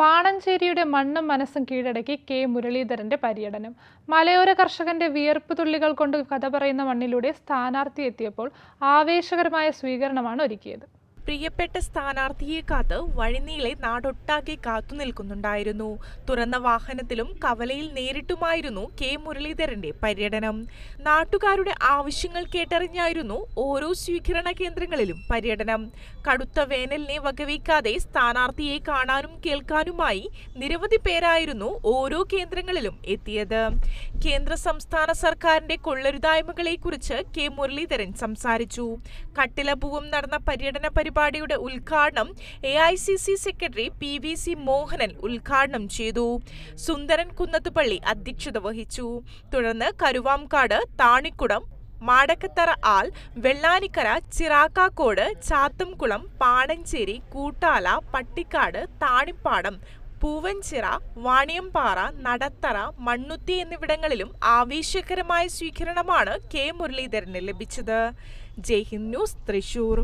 പാണഞ്ചേരിയുടെ മണ്ണും മനസ്സും കീഴടക്കി കെ. മുരളീധരന്റെ പര്യടനം. മലയോര കർഷകന്റെ വിയർപ്പ് തുള്ളികൾ കൊണ്ട് കഥ പറയുന്ന മണ്ണിലൂടെ സ്ഥാനാർത്ഥി എത്തിയപ്പോൾ ആവേശകരമായ സ്വീകരണമാണ് ഒരുക്കിയത്. പ്രിയപ്പെട്ട സ്ഥാനാർത്ഥിയെ കാത്ത് വഴിനീളെ നാടൊട്ടാകെ കാത്തു നിൽക്കുന്നുണ്ടായിരുന്നു. തുറന്ന വാഹനത്തിലും കവലയിൽ നേരിട്ടുമായിരുന്നു കെ മുരളീധരന്റെ പര്യടനം. നാട്ടുകാരുടെ ആവശ്യങ്ങൾ കേട്ടറിഞ്ഞായിരുന്നു ഓരോ സ്വീകരണ കേന്ദ്രങ്ങളിലും പര്യടനം. കടുത്ത വേനലിനെ വകവയ്ക്കാതെ സ്ഥാനാർത്ഥിയെ കാണാനും കേൾക്കാനുമായി നിരവധി പേരായിരുന്നു ഓരോ കേന്ദ്രങ്ങളിലും എത്തിയത്. കേന്ദ്ര സംസ്ഥാന സർക്കാരിന്റെ കൊള്ളരുതായ്മകളെക്കുറിച്ച് കെ മുരളീധരൻ സംസാരിച്ചു. കട്ടിലപൂവം നടന്ന പര്യടന പരിപാടിയുടെ ഉദ്ഘാടനം A I C C secretary P V C Mohanan ഉദ്ഘാടനം ചെയ്തു. സുന്ദരൻ കുന്നത്തുപള്ളി അധ്യക്ഷത വഹിച്ചു. തുടർന്ന് കരുവാംകാട് താണിക്കുടം മാടക്കത്തറ ആൽ വെള്ളാനിക്കര ചിറാക്കാക്കോട് ചാത്തംകുളം പാടഞ്ചേരി കൂട്ടാല പട്ടിക്കാട് താണിപ്പാടം പൂവൻചിറ വാണിയമ്പാറ നടത്തറ മണ്ണുത്തി എന്നിവിടങ്ങളിലും ആവേശകരമായ സ്വീകരണമാണ് കെ മുരളീധരന് ലഭിച്ചത്. ജയ്ഹിന്ദ് ന്യൂസ് തൃശൂർ.